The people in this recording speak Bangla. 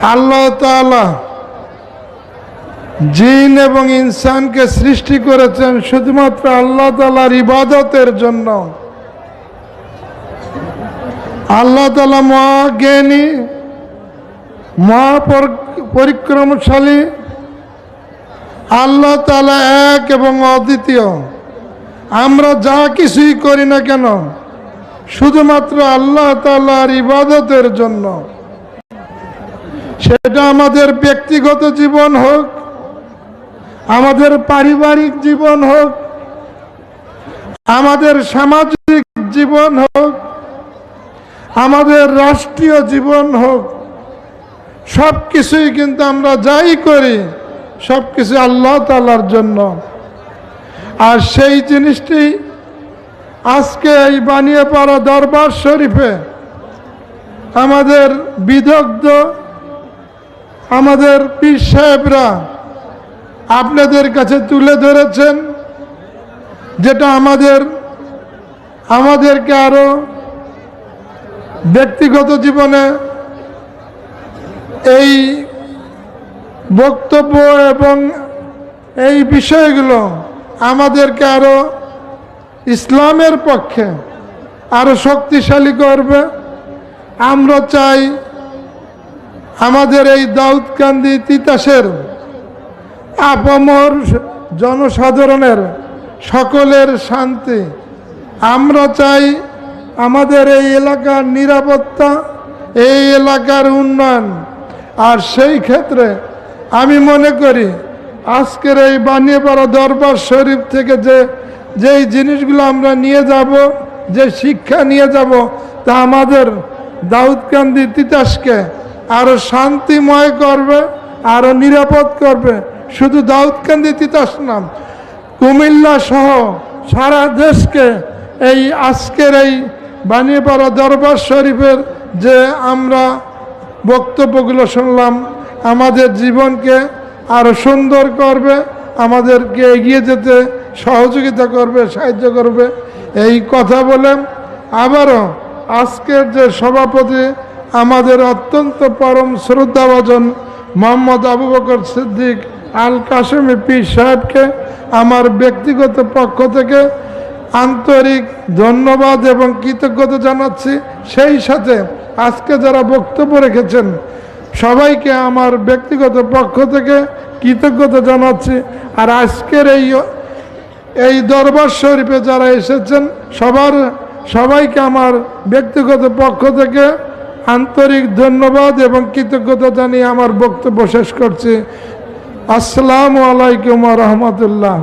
আল্লাহ জিন এবং ইনসানকে সৃষ্টি করেছেন শুধুমাত্র আল্লাহ তালার ইবাদতের জন্য। আল্লাহ তালা মহাজ্ঞানী, মহাপরিক্রমশালী, আল্লাহ তালা এক এবং অদ্বিতীয়। আমরা যা কিছুই করি না কেন, শুধুমাত্র আল্লাহ তালার ইবাদতের জন্য। সেটা আমাদের ব্যক্তিগত জীবন হোক, আমাদের পারিবারিক জীবন হোক, আমাদের সামাজিক জীবন হোক, আমাদের রাষ্ট্রীয় জীবন হোক সব কিছুই কিন্তু আমরা যাই করি সব কিছু আল্লাহ তালার জন্য। আর সেই জিনিসটি আজকে এই বানিয়ে পাড়া দরবার শরীফে আমাদের বিদগ্ধ আমাদের পীর সাহেবরা আপনাদের কাছে তুলে ধরেছেন, যেটা আমাদের, আমাদেরকে আরও ব্যক্তিগত জীবনে এই বক্তব্য এবং এই বিষয়গুলো আমাদেরকে আরও ইসলামের পক্ষে আরও শক্তিশালী করবে। আমরা চাই আমাদের এই দাউদকান্দি তিতাসের আপামর জনসাধারণের সকলের শান্তি। আমরা চাই আমাদের এই এলাকার নিরাপত্তা, এই এলাকার উন্নয়ন। আর সেই ক্ষেত্রে আমি মনে করি আজকের এই বানিয়েপাড়া দরবার শরীফ থেকে যে, যেই জিনিসগুলো আমরা নিয়ে যাব, যে শিক্ষা নিয়ে যাব, তা আমাদের দাউদকান্দি তিতাসকে আরও শান্তিময় করবে, আরও নিরাপদ করবে। শুধু দাউদকান্দি তিতাস নাম। কুমিল্লা সহ সারা দেশকে এই আজকের এই বানিয়েপাড়া দরবার শরীফের যে আমরা বক্তব্যগুলো শুনলাম, আমাদের জীবনকে আরও সুন্দর করবে, আমাদেরকে এগিয়ে যেতে সহযোগিতা করবে, সাহায্য করবে। এই কথা বলে আবারও আজকের যে সভাপতি আমাদের অত্যন্ত পরম শ্রদ্ধাভাজন মোহাম্মদ আবু বকর সিদ্দিক আল কাশেমি পীর সাহেবকে, আমার ব্যক্তিগত পক্ষ থেকে আন্তরিক ধন্যবাদ এবং কৃতজ্ঞতা জানাচ্ছি। সেই সাথে আজকে যারা বক্তব্য রেখেছেন, সবাইকে আমার ব্যক্তিগত পক্ষ থেকে কৃতজ্ঞতা জানাচ্ছি। আর আজকের এই এই দরবার শরীফে যারা এসেছেন, সবার, সবাইকে আমার ব্যক্তিগত পক্ষ থেকে আন্তরিক ধন্যবাদ এবং কৃতজ্ঞতা জানিয়ে আমার বক্তব্য শেষ করছি। আসসালামু আলাইকুম রহমতুল্লাহ।